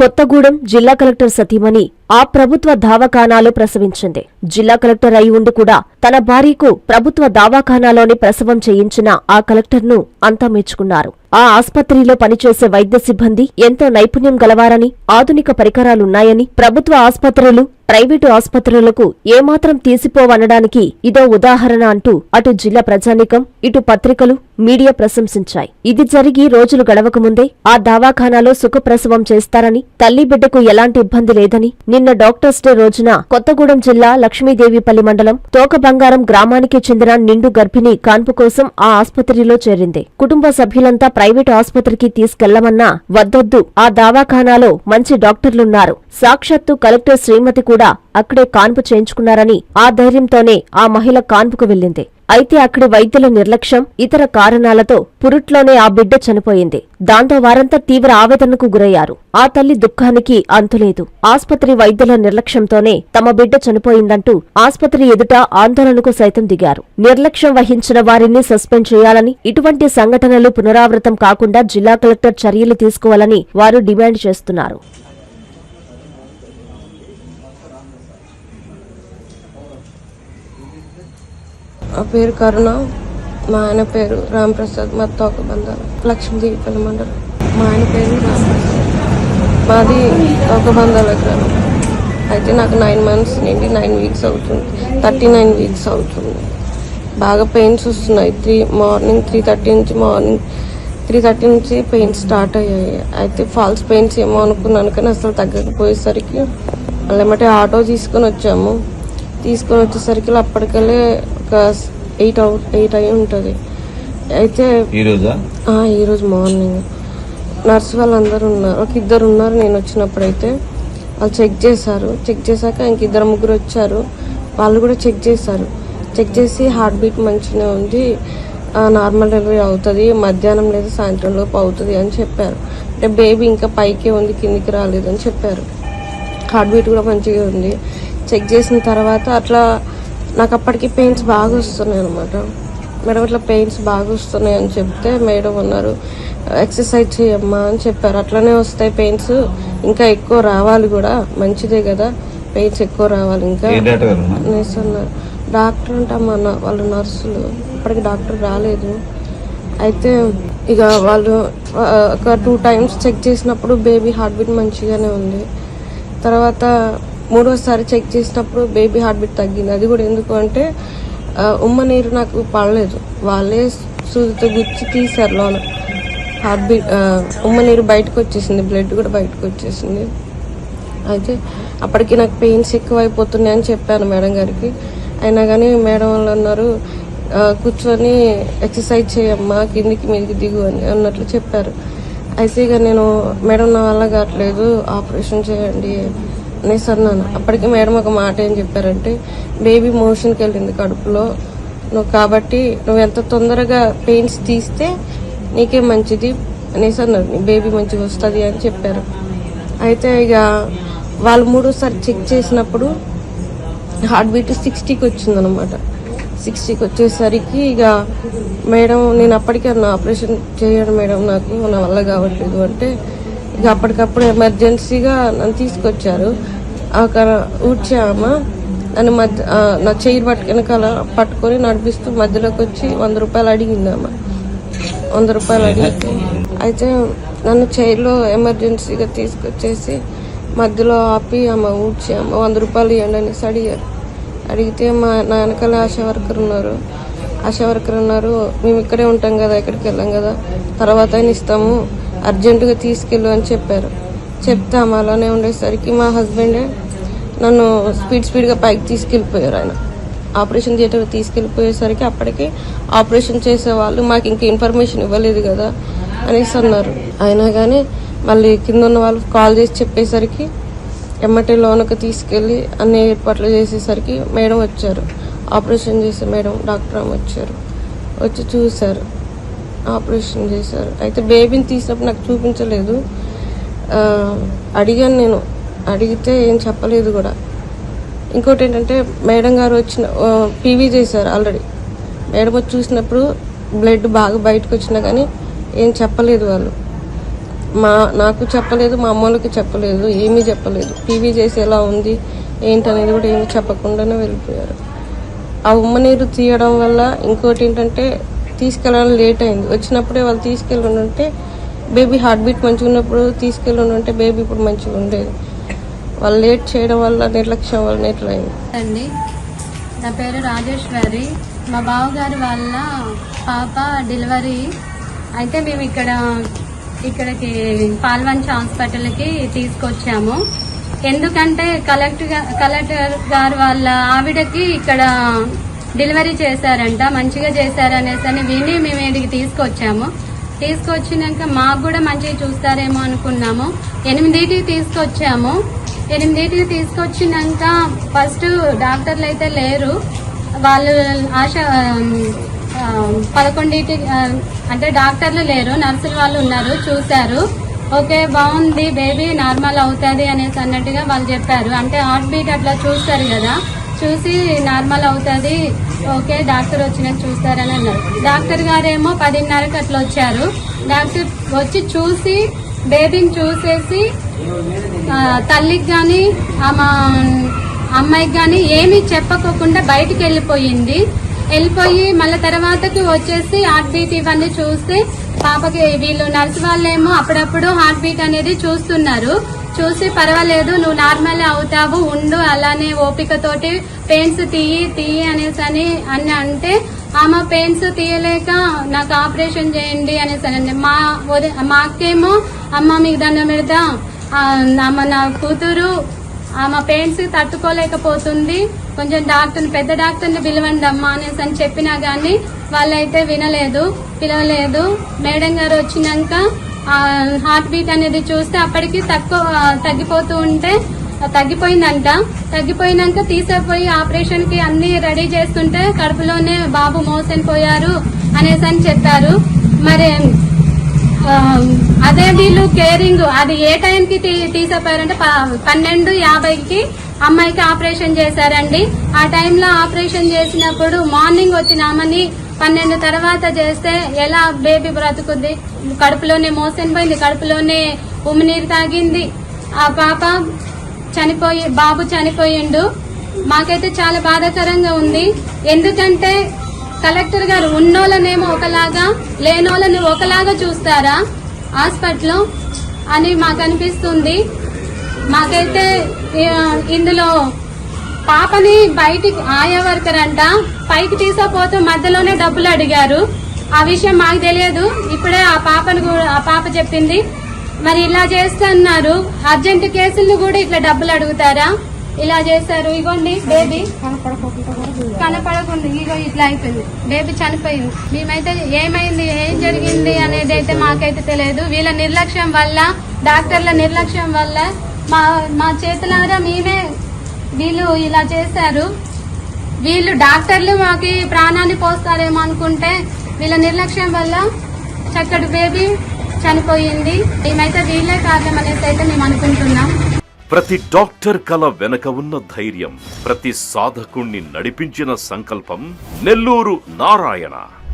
కొత్తగూడెం జిల్లా కలెక్టర్ సతీమణి ఆ ప్రభుత్వ దావాఖానాలో ప్రసవించింది. జిల్లా కలెక్టర్ అయి ఉండి కూడా తన భార్యకు ప్రభుత్వ దావాఖానాలోని ప్రసవం చేయించిన ఆ కలెక్టర్ను అంతా మెచ్చుకున్నారు. ఆ ఆస్పత్రిలో పనిచేసే వైద్య సిబ్బంది ఎంతో నైపుణ్యం గలవారని ఆధునిక పరికరాలున్నాయని ప్రభుత్వ ఆస్పత్రులు ప్రైవేటు ఆస్పత్రులకు ఏమాత్రం తీసిపోవనడానికి ఇదో ఉదాహరణ అంటూ అటు జిల్లా ప్రజానీకం ఇటు పత్రికలు మీడియా ప్రశంసించాయి. ఇది జరిగి రోజులు గడవకముందే ఆ దవాఖానాలో సుఖప్రసవం చేస్తారని తల్లి బిడ్డకు ఎలాంటి ఇబ్బంది లేదని నిన్న డాక్టర్స్ డే రోజున కొత్తగూడెం జిల్లా లక్ష్మీదేవిపల్లి మండలం తోకబంగారం గ్రామానికి చెందిన నిండు గర్భిణి కాన్పు కోసం ఆ ఆసుపత్రిలో చేరింది. కుటుంబ సభ్యులంతా ప్రైవేటు ఆస్పత్రికి తీసుకెళ్ళమన్నా వద్దొద్దు. ఆ దవాఖానాలో మంచి డాక్టర్లున్నారు. సాక్షాత్తు కలెక్టర్ శ్రీమతి కూడా అక్కడే కాన్పు చేయించుకున్నారని ఆ ధైర్యంతోనే ఆ మహిళ కాన్పుకు వెళ్ళింది. అయితే అక్కడి వైద్యుల నిర్లక్ష్యం ఇతర కారణాలతో పురుట్లోనే ఆ బిడ్డ చనిపోయింది. దాంతో వారంతా తీవ్ర ఆవేదనకు గురయ్యారు. ఆ తల్లి దుఃఖానికి అంతులేదు. ఆస్పత్రి వైద్యుల నిర్లక్ష్యంతోనే తమ బిడ్డ చనిపోయిందంటూ ఆస్పత్రి ఎదుట ఆందోళనకు సైతం దిగారు. నిర్లక్ష్యం వహించిన వారిని సస్పెండ్ చేయాలని ఇటువంటి సంఘటనలు పునరావృతం కాకుండా జిల్లా కలెక్టర్ చర్యలు తీసుకోవాలని వారు డిమాండ్ చేస్తున్నారు. ఆ పేరు కరుణ. మా ఆయన పేరు రామప్రసాద్ మా తోక బంధాలు. లక్ష్మీదేవి పల్లి మండలం మా ఆయన పేరు రాంప్రసాద్. మాది తోక బంధాల గ్రామం. అయితే నాకు నైన్ మంత్స్ నుండి నైన్ వీక్స్ అవుతుంది. థర్టీ నైన్ వీక్స్ అవుతుంది. బాగా పెయిన్స్ వస్తున్నాయి. త్రీ మార్నింగ్ త్రీ థర్టీ నుంచి మార్నింగ్ త్రీ థర్టీ నుంచి పెయిన్స్ స్టార్ట్ అయ్యాయి. అయితే ఫాల్స్ పెయిన్స్ ఏమో అనుకున్నాను కానీ అసలు తగ్గకపోయేసరికి మళ్ళీ ఏమంటే ఆటో తీసుకొని వచ్చాము. తీసుకొని వచ్చేసరికి అప్పటికెళ్ళే ఒక ఎయిట్ అవు ఎయిట్ అయి ఉంటుంది. అయితే ఈరోజు మార్నింగ్. నర్స్ వాళ్ళందరూ ఉన్నారు. ఒక ఇద్దరు ఉన్నారు నేను వచ్చినప్పుడైతే. వాళ్ళు చెక్ చేశారు. చెక్ చేశాక ఇంక ఇద్దరు ముగ్గురు వచ్చారు. వాళ్ళు కూడా చెక్ చేశారు. చెక్ చేసి హార్ట్ బీట్ మంచిగా ఉంది. నార్మల్ డెలివరీ అవుతుంది. మధ్యాహ్నం లేదా సాయంత్రం లోపు అవుతుంది అని చెప్పారు. అంటే బేబీ ఇంకా పైకే ఉంది కిందికి రాలేదు అని చెప్పారు. హార్ట్ బీట్ కూడా మంచిగా ఉంది. చెక్ చేసిన తర్వాత అట్లా నాకు అప్పటికి పెయిన్స్ బాగా వస్తున్నాయి అనమాట మేడం ఇట్లా పెయిన్స్ బాగా వస్తున్నాయి అని చెప్తే మేడం అన్నారు ఎక్సర్సైజ్ చేయమ్మా అని చెప్పారు. అట్లనే వస్తాయి పెయిన్స్ ఇంకా ఎక్కువ రావాలి కూడా. మంచిదే కదా. పెయిన్స్ ఎక్కువ రావాలి ఇంకా. ఏ డాక్టర్ అంటే మన వాళ్ళ నర్సులు. ఇప్పటికి డాక్టర్ రాలేదు. అయితే ఇక వాళ్ళు ఒక టూ టైమ్స్ చెక్ చేసినప్పుడు బేబీ హార్ట్ బీట్ మంచిగానే ఉంది. తర్వాత మూడోసారి చెక్ చేసినప్పుడు బేబీ హార్ట్ బీట్ తగ్గింది. అది కూడా ఎందుకు అంటే ఉమ్మ నీరు నాకు పడలేదు. వాళ్ళే సూదితో గుచ్చి తీశారు లోన. హార్ట్ బీట్ ఉమ్మ నీరు బయటకు వచ్చేసింది. బ్లడ్ కూడా బయటకు వచ్చేసింది. అయితే అప్పటికి నాకు పెయిన్స్ ఎక్కువ అయిపోతున్నాయి అని చెప్పాను మేడం గారికి. అయినా కానీ మేడం వాళ్ళు అన్నారు కూర్చొని ఎక్సర్సైజ్ చేయమ్మా కిందికి మీదకి దిగు అని అన్నట్లు చెప్పారు. అయితే ఇక నేను మేడం నా వల్ల కావట్లేదు. ఆపరేషన్ చేయండి. అనేసి అన్నాను అప్పటికి మేడం ఒక మాట ఏం చెప్పారంటే బేబీ మోషన్కి వెళ్ళింది కడుపులో. నువ్వు కాబట్టి నువ్వు ఎంత తొందరగా పెయిన్స్ తీస్తే నీకే మంచిది. అనేసి అన్నారు నీ బేబీ మంచిగా వస్తుంది అని చెప్పారు. అయితే ఇక వాళ్ళు మూడోసారి చెక్ చేసినప్పుడు హార్ట్ బీట్ సిక్స్టీకి వచ్చిందనమాట సిక్స్టీకి వచ్చేసరికి ఇక మేడం నేను అప్పటికే అన్న ఆపరేషన్ చేయడం మేడం నాకు నా వల్ల కావట్లేదు. అంటే ఇక అప్పటికప్పుడు ఎమర్జెన్సీగా నన్ను తీసుకొచ్చారు. ఒక ఊడ్చామ నన్ను మధ్య నా చైర్ పట్టు వెనకాల పట్టుకొని నడిపిస్తూ మధ్యలోకి వచ్చి వంద రూపాయలు అడిగిందమ్మా వంద రూపాయలు అడిగితే అయితే నన్ను చైర్లో ఎమర్జెన్సీగా తీసుకొచ్చేసి మధ్యలో ఆపి అమ్మ ఊడ్చి అమ్మ వంద రూపాయలు ఇవ్వండి అనేసి అడిగారు. అడిగితే మా నా వెనకాల ఆశా వర్కర్ ఉన్నారు. ఆశా వర్కర్ ఉన్నారు మేము ఇక్కడే ఉంటాం కదా ఎక్కడికి వెళ్ళాం కదా తర్వాత అయినా ఇస్తాము అర్జెంటుగా తీసుకెళ్ళు అని చెప్పారు. చెప్తాము అలానే ఉండేసరికి మా హస్బెండే నన్ను స్పీడ్ స్పీడ్గా పైకి తీసుకెళ్ళిపోయారు ఆయన. ఆపరేషన్ థియేటర్ తీసుకెళ్ళిపోయేసరికి అప్పటికి ఆపరేషన్ చేసే వాళ్ళు మాకు ఇంకా ఇన్ఫర్మేషన్ ఇవ్వలేదు కదా అనేసి అన్నారు. అయినా కానీ మళ్ళీ కింద ఉన్న వాళ్ళు కాల్ చేసి చెప్పేసరికి ఎమ్మటి లోనకు తీసుకెళ్ళి అన్ని ఏర్పాట్లు చేసేసరికి మేడం వచ్చారు. ఆపరేషన్ చేసే మేడం డాక్టర్ అమ్మ వచ్చారు. వచ్చి చూశారు. ఆపరేషన్ చేశారు. అయితే బేబీని తీసినప్పుడు నాకు చూపించలేదు. అడిగాను నేను. అడిగితే ఏం చెప్పలేదు కూడా. ఇంకోటి ఏంటంటే మేడం గారు వచ్చిన పీవీ చేశారు ఆల్రెడీ మేడం వచ్చి చూసినప్పుడు బ్లడ్ బాగా బయటకు వచ్చినా కానీ ఏం చెప్పలేదు వాళ్ళు. మా నాకు చెప్పలేదు మా అమ్మోళ్ళకి చెప్పలేదు ఏమీ చెప్పలేదు. పీవీ చేసి ఎలా ఉంది ఏంటనేది కూడా ఏమీ చెప్పకుండానే వెళ్ళిపోయారు. ఆ ఉమ్మ నీరు తీయడం వల్ల ఇంకోటి ఏంటంటే తీసుకెళ్ళడం లేట్ అయింది. వచ్చినప్పుడే వాళ్ళు తీసుకెళ్ళి ఉంటే బేబీ హార్ట్ బీట్ మంచిగా ఉన్నప్పుడు తీసుకెళ్ళి ఉంటే బేబీ ఇప్పుడు మంచిగా ఉండేది. వాళ్ళు లేట్ చేయడం వల్ల నిర్లక్ష్యం వల్ల ఇట్లా అయింది అండి నా పేరు రాజేశ్వరి మా బావగారు వాళ్ళ పాప డెలివరీ. అయితే మేము ఇక్కడ ఇక్కడికి పాల్వంచ హాస్పిటల్కి తీసుకొచ్చాము. ఎందుకంటే కలెక్టర్ కలెక్టర్ గారు వాళ్ళ ఆవిడకి ఇక్కడ డెలివరీ చేశారంట మంచిగా చేశారనేసి అని విని మేము ఇక్కడికి తీసుకొచ్చాము. తీసుకొచ్చినాక మాకు కూడా మంచిగా చూస్తారేమో అనుకున్నాము. ఎనిమిదింటికి తీసుకొచ్చాము. ఎనిమిదింటికి తీసుకొచ్చినాక ఫస్ట్ డాక్టర్లు అయితే లేరు. వాళ్ళు ఆశ పదకొండింటి అంటే డాక్టర్లు లేరు నర్సులు వాళ్ళు ఉన్నారు చూశారు. ఓకే బాగుంది బేబీ నార్మల్ అవుతుంది అనేసి అన్నట్టుగా వాళ్ళు చెప్పారు. అంటే హార్ట్ బీట్ అట్లా చూస్తారు కదా. చూసి నార్మల్ అవుతుంది. ఓకే డాక్టర్ వచ్చినాక చూస్తారని అన్నారు. డాక్టర్ గారేమో పదిన్నరకు అట్లా వచ్చారు. డాక్టర్ వచ్చి చూసి బేబీని చూసేసి తల్లికి కానీ ఆమె అమ్మాయికి కానీ ఏమీ చెప్పకోకుండా బయటికి వెళ్ళిపోయింది. వెళ్ళిపోయి మళ్ళీ తర్వాతకి వచ్చేసి హార్ట్ బీట్ ఇవన్నీ చూస్తే పాపకి వీళ్ళు నర్సు వాళ్ళేమో అప్పుడప్పుడు హార్ట్ బీట్ అనేది చూస్తున్నారు. చూసి పర్వాలేదు నువ్వు నార్మల్ అవుతావు ఉండు అలానే ఓపికతోటి పెయిన్స్ తీయి తీయి అనేసి అని అని అంటే ఆమె పెయిన్స్ తీయలేక నాకు ఆపరేషన్ చేయండి అనేసి అని మా మాకేమో అమ్మ మీకు దండం పెడతా ఆ, ఆమె నా కూతురు ఆమె పెయిన్స్ తట్టుకోలేకపోతుంది కొంచెం డాక్టర్ని పెద్ద డాక్టర్ని పిలవండి అమ్మా అనేసి అని చెప్పినా కానీ వాళ్ళైతే వినలేదు పిలవలేదు. మేడం గారు వచ్చినాక హార్ట్ బీట్ అనేది చూస్తే అప్పటికి తక్కువ తగ్గిపోతూ ఉంటే తగ్గిపోయిందంట. తగ్గిపోయినాక తీసేపోయి ఆపరేషన్కి అన్ని రెడీ చేస్తుంటే కడుపులోనే బాబు మోసని పోయారు అనేసి అని చెప్పారు. మరి అదే వీళ్ళు కేరింగ్ అది ఏ టైంకి తీ- తీసేపోయారంటే పన్నెండు యాభైకి అమ్మాయికి ఆపరేషన్ చేశారండి. ఆ టైంలో ఆపరేషన్ చేసినప్పుడు మార్నింగ్ వచ్చినామని పన్నెండు తర్వాత చేస్తే ఎలా బేబీ బ్రతుకుద్ది? కడుపులోనే మోషన్ పోయింది కడుపులోనే ఉమ్మినీరు తాగింది. ఆ పాప చనిపోయి బాబు చనిపోయిండు. మాకైతే చాలా బాధాకరంగా ఉంది. ఎందుకంటే కలెక్టర్ గారు ఉన్నోళ్ళనేమో ఒకలాగా లేనోళ్ళని ఒకలాగా చూస్తారా? హాస్పిటల్లో అని మాకు అనిపిస్తుంది. మాకైతే ఇందులో పాపని బయటికి ఆయా వర్కర్ అంట పైకి తీసుకపోతే మధ్యలోనే డబ్బులు అడిగారు. ఆ విషయం మాకు తెలియదు. ఇప్పుడే ఆ పాపను కూడా ఆ పాప చెప్పింది. మరి ఇలా చేస్తున్నారు అర్జెంట్ కేసులు కూడా ఇట్లా డబ్బులు అడుగుతారా? ఇలా చేశారు. ఇగోండి బేబీ. కనపడకుండా ఇగో ఇట్లా అయిపోయింది. బేబీ చనిపోయింది. మేమైతే ఏమైంది ఏం జరిగింది అనేది అయితే మాకైతే తెలియదు. వీళ్ళ నిర్లక్ష్యం వల్ల డాక్టర్ల నిర్లక్ష్యం వల్ల మా మా చేతులారా మేమే వీళ్ళు ఇలా చేశారు. వీళ్ళు డాక్టర్లు మాకి ప్రాణాన్ని పోస్తారేమో అనుకుంటే వీళ్ళ నిర్లక్ష్యం వల్ల చక్కటి బేబీ చనిపోయింది. మేమైతే వీళ్ళే కారణం అనేసి అయితే మేము అనుకుంటున్నాం. ప్రతి డాక్టర్ కల వెనక ఉన్న ధైర్యం ప్రతి సాధకుణ్ణి నడిపించిన సంకల్పం నెల్లూరు నారాయణ.